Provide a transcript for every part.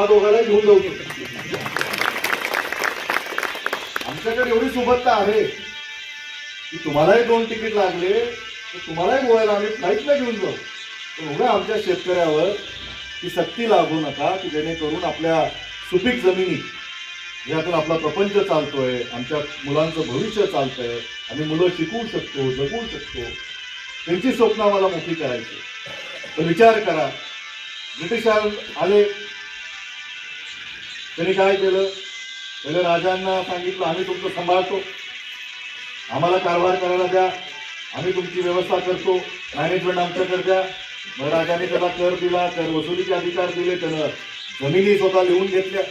त्या दोघांना घेऊन जाऊ शकतो. आमच्याकडे एवढी सुबत्ता आहे की तुम्हालाही दोन तिकीट लागले तर तुम्हालाही गोव्याला आम्ही फ्लाईटला घेऊन जाऊ. पण एवढ्या आमच्या शेतकऱ्यावर ती सक्ती लागू नका की जेणेकरून आपल्या सुपीक जमिनी ज्यातून आपला प्रपंच चालतोय आमच्या मुलांचं भविष्य चालतंय आम्ही मुलं शिकवू शकतो जगू शकतो. त्यांची स्वप्न आम्हाला मोठी करायची तर विचार करा. ब्रिटिशां आले त्यांनी काय केलं? पहिले राजांना सांगितलं आम्ही तुमचं सांभाळतो. आम्हाला कारभार करायला द्या. आम्ही तुमची व्यवस्था करतो. मॅनेजमेंट आमच्याकडे द्या. मग राजाने त्याला कर दिला कर वसुलीचे अधिकार दिले त्यानं जमिनी स्वतः लिहून घेतल्या.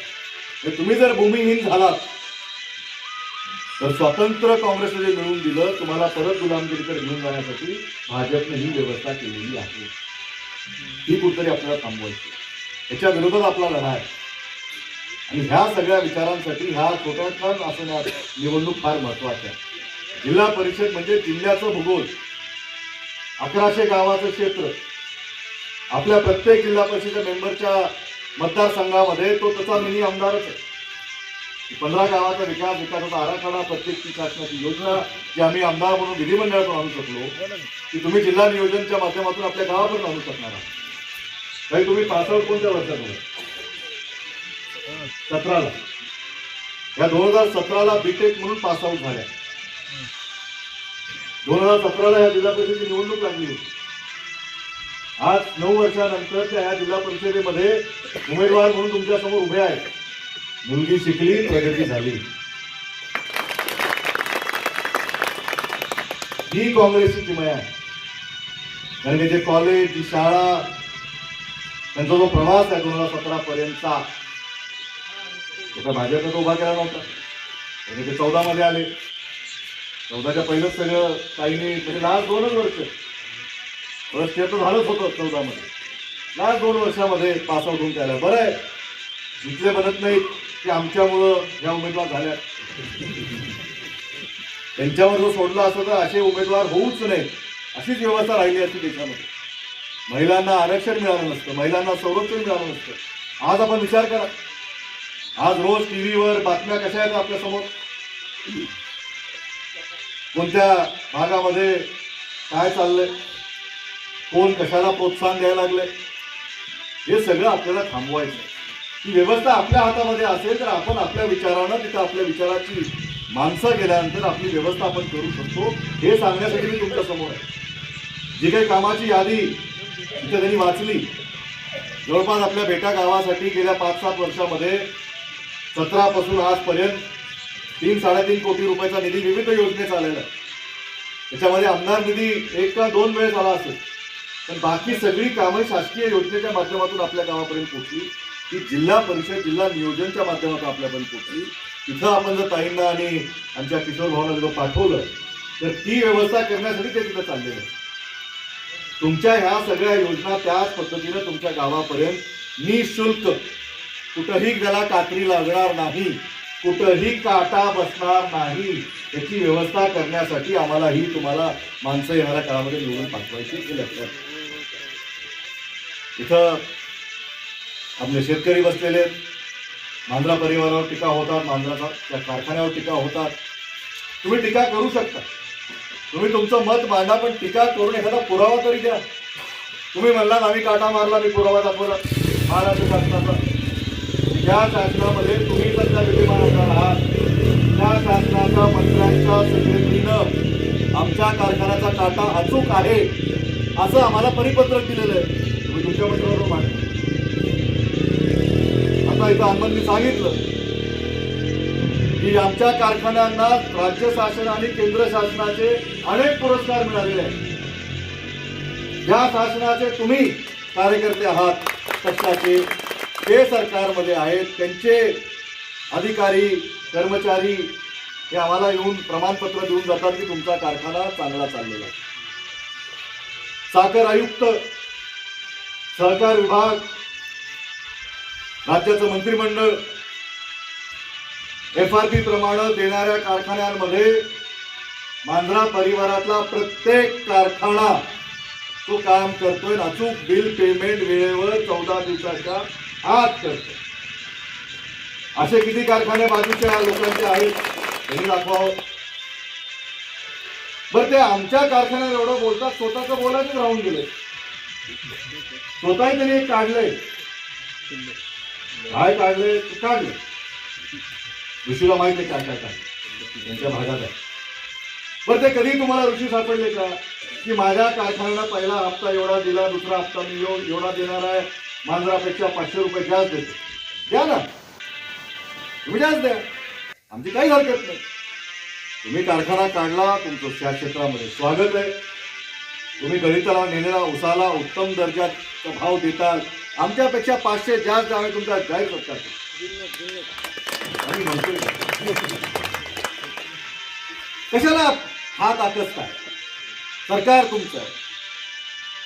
तर तुम्ही जर भूमिहीन झालात तर स्वातंत्र्य काँग्रेसने जे मिळवून दिलं तुम्हाला परत गुलामगिरीकडे घेऊन जाण्यासाठी भाजपने ही व्यवस्था केलेली आहे. ही कुठतरी आपल्याला थांबवायची याच्या विरोधात आपला लढा आहे. आणि ह्या सगळ्या विचारांसाठी ह्या छोट्याखान असं निवडणूक फार महत्वाची आहे. जिल्हा परिषद म्हणजे जिल्ह्याचं भूगोल. अकराशे गावाचं क्षेत्र. आपल्या प्रत्येक जिल्हा परिषदेच्या मेंबरच्या मतदारसंघामध्ये तो तसा मिनी आमदारच आहे. पंधरा गावाचा विकास विकासाचा आराखडा प्रत्येक शासनाची योजना जी आम्ही आमदार म्हणून विधिमंडळातून आणू शकलो ती तुम्ही जिल्हा नियोजनच्या माध्यमातून आपल्या गावापर्यंत आणू शकणार आहात. काही तुम्ही पासवर्ड कोणत्या वर्षात होणार? सतराला. या दोन हजार सतराला बीटेक म्हणून पास आउट झाल्या. दोन हजार सतराला या जिल्हा परिषदेची निवडणूक लागली. होती आज नऊ वर्षानंतर त्या या जिल्हा परिषदेमध्ये उमेदवार म्हणून तुमच्यासमोर उभे आहेत. मुलगी शिकली प्रगती झाली. ही काँग्रेसची किमया आहे. कारण की जे कॉलेज जी शाळा त्यांचा जो प्रवास आहे दोन हजार सतरा पर्यंतचा तो काय भाजपनं तो उभा केला नव्हता. म्हणजे ते चौदामध्ये आले. चौदाच्या पहिलंच सगळं काहींनी म्हणजे लास्ट दोनच वर्ष. वर्ष ते तर झालंच होतं चौदामध्ये. लास्ट दोन वर्षामध्ये पास आउट होऊन त्याला बरं आहे. इथले म्हणत नाहीत की आमच्यामुळं ह्या उमेदवार झाल्या. त्यांच्यावर जो सोडला असतो तर असे उमेदवार होऊच नये अशीच व्यवस्था राहिली असती देशामध्ये. महिलांना आरक्षण मिळालं नसतं. महिलांना संरक्षण मिळालं नसतं. आज आपण विचार करा. आज रोज टीव्हीवर बातम्या कशा आहेत आपल्यासमोर कोणत्या भागामध्ये काय चाललंय? कोण कशाला प्रोत्साहन द्यायला लागले हे सगळं आपल्याला थांबवायचं ती ही व्यवस्था आपल्या हातामध्ये असेल तर आपण आपल्या विचारानं तिथं आपल्या विचाराची माणसं गेल्यानंतर आपली व्यवस्था आपण करू शकतो. हे सांगण्यासाठी मी तुमच्यासमोर आहे. जी काही कामाची यादी तिथे त्यांनी वाचली जवळपास आपल्या बेटा गावासाठी गेल्या पाच सात वर्षामध्ये सतरापासून आजपर्यंत तीन साडेतीन कोटी रुपयाचा निधी विविध योजनेचा आलेला आहे. त्याच्यामध्ये आमदार निधी एक का दोन वेळेस आला असेल पण बाकी सगळी कामं शासकीय योजनेच्या माध्यमातून आपल्या गावापर्यंत पोहोचली. ती जिल्हा परिषद जिल्हा नियोजनच्या माध्यमातून आपल्यापर्यंत पोहोचली. तिथं आपण जर ताईंना आणि आमच्या किशोर भावना जर पाठवलं तर ती व्यवस्था करण्यासाठी ते तिथं चाललेलं आहे तुमच्या ह्या सगळ्या योजना त्याच पद्धतीनं तुमच्या गावापर्यंत निशुल्क कुठंही त्याला कात्री लागणार नाही कुठंही काटा बसणार नाही याची व्यवस्था करण्यासाठी आम्हाला ही तुम्हाला माणसं येणाऱ्या काळामध्ये निवडून पाठवायची हे लक्षात इथं आपले शेतकरी बसलेले आहेत. मांजरा परिवारावर टीका होतात मांजराचा त्या कारखान्यावर टीका होतात. तुम्ही टीका करू शकता. तुम्ही तुमचं मत मांडा पण टीका करून एखादा पुरावा तरी द्या. तुम्ही म्हणलात आम्ही काटा मारला मी पुरावा दाखवला. महाराष्ट्र शासनाचा ज्या शासनामध्ये तुम्ही सध्या विद्यमान असणार आहात. त्या शासनाच्या मंत्र्यांच्या सेक्रेटरीनं आमच्या कारखान्याचा काटा अचूक आहे असं आम्हाला परिपत्रक दिलेलं आहे. तुम्ही तुमच्या मंत्र्यावर मांडा आता इथं अहमदनी सांगितलं की आमच्या कारखान्यांना राज्य शासन आणि केंद्र शासनाचे अनेक पुरस्कार मिळालेले आहेत. ज्या शासनाचे तुम्ही कार्यकर्ते आहात पक्षाचे ते सरकारमध्ये आहेत त्यांचे अधिकारी कर्मचारी हे आम्हाला येऊन प्रमाणपत्र देऊन जातात की तुमचा कारखाना चांगला चाललेला आहे. साखर आयुक्त सहकार विभाग राज्याचं मंत्रिमंडळ एफ आर पी प्रमाणे देणाऱ्या कारखान्यांमध्ये मांजरा परिवारातला प्रत्येक कारखाना तो काम करतोय. अचूक बिल पेमेंट वेळेवर चौदा दिवसाच्या आज करतो. असे किती कारखाने बाजूच्या लोकांचे आहेत त्यांनी दाखवावं हो. बरं ते आमच्या कारखान्यात एवढं बोलतात स्वतःच बोलायचंच राहून गेले स्वतःही त्यांनी काढलंय. काय काढलंय? ते काढलं ऋषीला माहीत आहे काय काय काय. त्यांच्या भागात आहे. बरं ते कधी तुम्हाला ऋषी सापडले का? की माझ्या कारखान्याला पहिला हप्ता एवढा दिला दुसरा हप्ता मी एवढा देणार आहे. मांजरापेक्षा पाचशे रुपये जास्त देतो. द्या ना. तुम्ही जास्त द्या. आमची काही हरकत नाही. तुम्ही कारखाना काढला तुमचं त्या क्षेत्रामध्ये स्वागत आहे. तुम्ही गळीतला नेलेला उसाला उत्तम दर्जाचा भाव देताल. आमच्यापेक्षा पाचशे जास्त आम्ही तुमचा जाहीर करतात आम्ही म्हणतोय. कशाला हात आकसताय सरकार तुमचं आहे.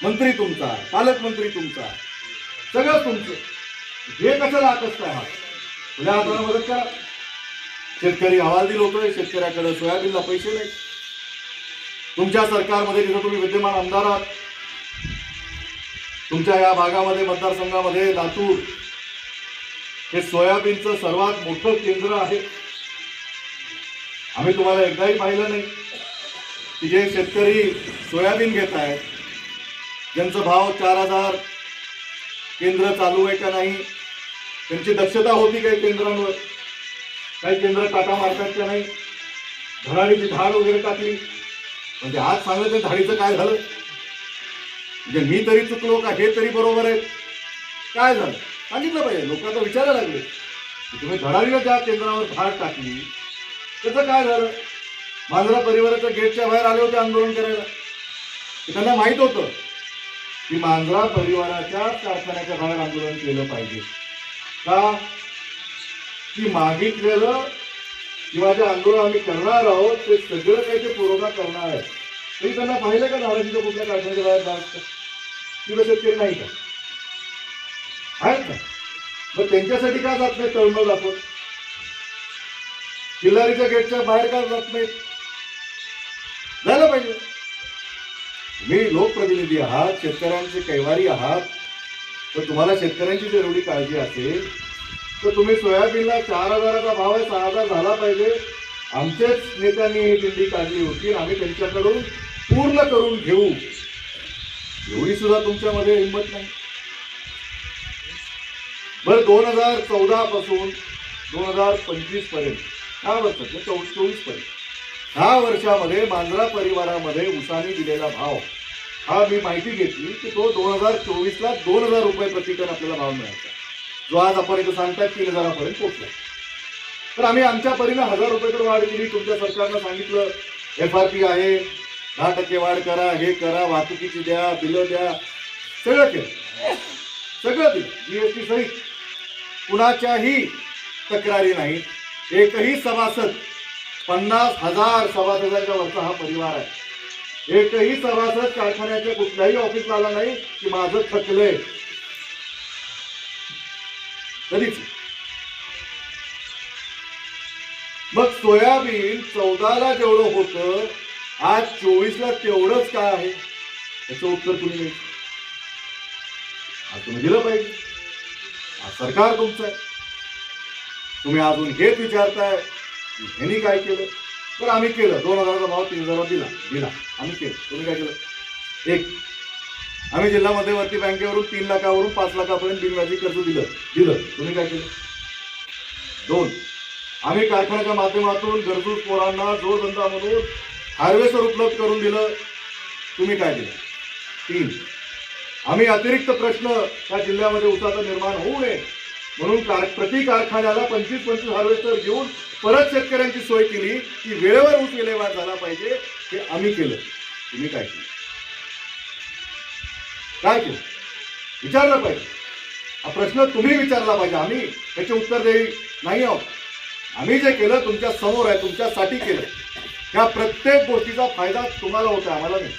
मंत्री तुमचा पालकमंत्री तुमचा सगळं तुमचं. हे कशाला आकसताय हा तुझ्या हाताला मदत करा. शेतकरी हवालदिल होतोय शेतकऱ्याकडे सोयाबीनला पैसे नाही तुमच्या सरकारमध्ये जिथं तुम्ही विद्यमान आमदार आहात तुमच्या या भागामध्ये मतदारसंघामध्ये लातूर हे सोयाबीनचं सर्वात मोठं केंद्र आहे. आम्ही तुम्हाला एकदाही पाहिलं नाही की जे शेतकरी सोयाबीन घेत आहेत ज्यांचं भाव चार हजार केंद्र चालू आहे का नाही? त्यांची दक्षता होती काही केंद्रांवर? काही केंद्र टाटा मारतात का नाही? धडाडीची धाड वगैरे टाकली. म्हणजे आज सांगितलं धाडीचं काय झालं? म्हणजे मी तरी चुकलो का हे तरी बरोबर आहे. काय झालं? सांगितलं पाहिजे. लोकांना विचारायला लागले. की तुम्ही धडाडीला ज्या केंद्रावर धाड टाकली त्याचं काय झालं? मांजरा परिवाराच्या गेटच्या बाहेर आले होते आंदोलन करायला. त्यांना माहीत होतं. की मांजरा परिवाराच्या कारखान्याच्या बाहेर आंदोलन केलं पाहिजे. का? की मागितलेलं किंवा जे आंदोलन आम्ही करणार आहोत ते सगळं काही ते पुरवठा करणार आहे तरी त्यांना पाहिलं का धाराशीचं कुठल्या कारखान्याच्या बाहेर जास्त किंवा शेतकरी नाही का? आहेत का? मग त्यांच्यासाठी का जात नाही तळमळ दाखवत. किल्लारीच्या गेटच्या बाहेर का जात नाहीत? झालं पाहिजे. तुम्ही लोकप्रतिनिधी आहात शेतकऱ्यांचे कैवारी आहात तर तुम्हाला शेतकऱ्यांची जर एवढी काळजी असेल तर तुम्ही सोयाबीनला चार हजाराचा भाव आहे सहा हजार झाला पाहिजे. आमच्याच नेत्यांनी ही दिंडी काढली होती आणि आम्ही त्यांच्याकडून पूर्ण करून घेऊ. एवढी सुद्धा तुमच्यामध्ये हिंमत नाही. बरं दोन हजार चौदा पासून दोन हजार पंचवीसपर्यंत काय वर्ष चोवीसपर्यंत? दहा वर्षामध्ये मांजरा परिवारामध्ये उसाने दिलेला भाव हा मी माहिती घेतली की तो दोन हजार चोवीसला दोन हजार रुपये प्रतिटन आपल्याला भाव मिळायचा. जो आज आपण इथं सांगताय तीन हजारापर्यंत पोहोचला. तर आम्ही आमच्या परीनं हजार रुपये तर वाढ केली. तुमच्या सरकारनं सांगितलं एफ आर पी आहे दहा टक्के वाढ करा हे करा वाहतुकीची द्या बिलं द्या. सगळं केलं. सगळं दिलं. जीएसटी सहित कुणाच्याही तक्रारी नाही एकही सभासद पन्नास हजार सभासदांच्या वरचा हा परिवार आहे. एकही सभासद कारखान्याच्या कुठल्याही ऑफिसला आला नाही की माझं थकलंय कधीच. मग सोयाबीन चौदाला जेवढं होतं आज चोवीसला तेवढंच का आहे? याचं उत्तर तुम्ही द्यायचं आज तुम्ही दिलं पाहिजे. आज सरकार तुमचं आहे. तुम्ही अजून हेच विचारताय. ह्यांनी काय केलं? तर आम्ही केलं. दोन हजाराचा भाव तीन हजारात दिला. दिला. आम्ही केलं. तुम्ही काय केलं? एक. आम्ही जिल्हा मध्यवर्ती बँकेवरून तीन लाखावरून पाच लाखापर्यंत बिनव्याजी कर्ज दिलं. दिलं. तुम्ही काय केलं? दोन. आम्ही कारखान्याच्या माध्यमातून गरजू पोरांना जोरधंदामधून हार्वेस्टर उपलब्ध करून दिलं. तुम्ही काय दिलं तीन. आम्ही अतिरिक्त प्रश्न त्या जिल्ह्यामध्ये उसाचा निर्माण होऊ नये. म्हणून कार प्रति कारखान्याला पंचवीस पंचवीस हार्वेस्टर घेऊन परत शेतकऱ्यांची सोय केली की वेळेवर ऊस विल्हेवाट झाला पाहिजे हे आम्ही केलं. तुम्ही काय केलं? काय केलं? विचारलं पाहिजे. हा प्रश्न तुम्ही विचारला पाहिजे. आम्ही त्याचे उत्तर देई नाही आहोत. आम्ही जे केलं तुमच्यासमोर आहे तुमच्यासाठी केलं. त्या प्रत्येक गोष्टीचा फायदा तुम्हाला होता आम्हाला नाही.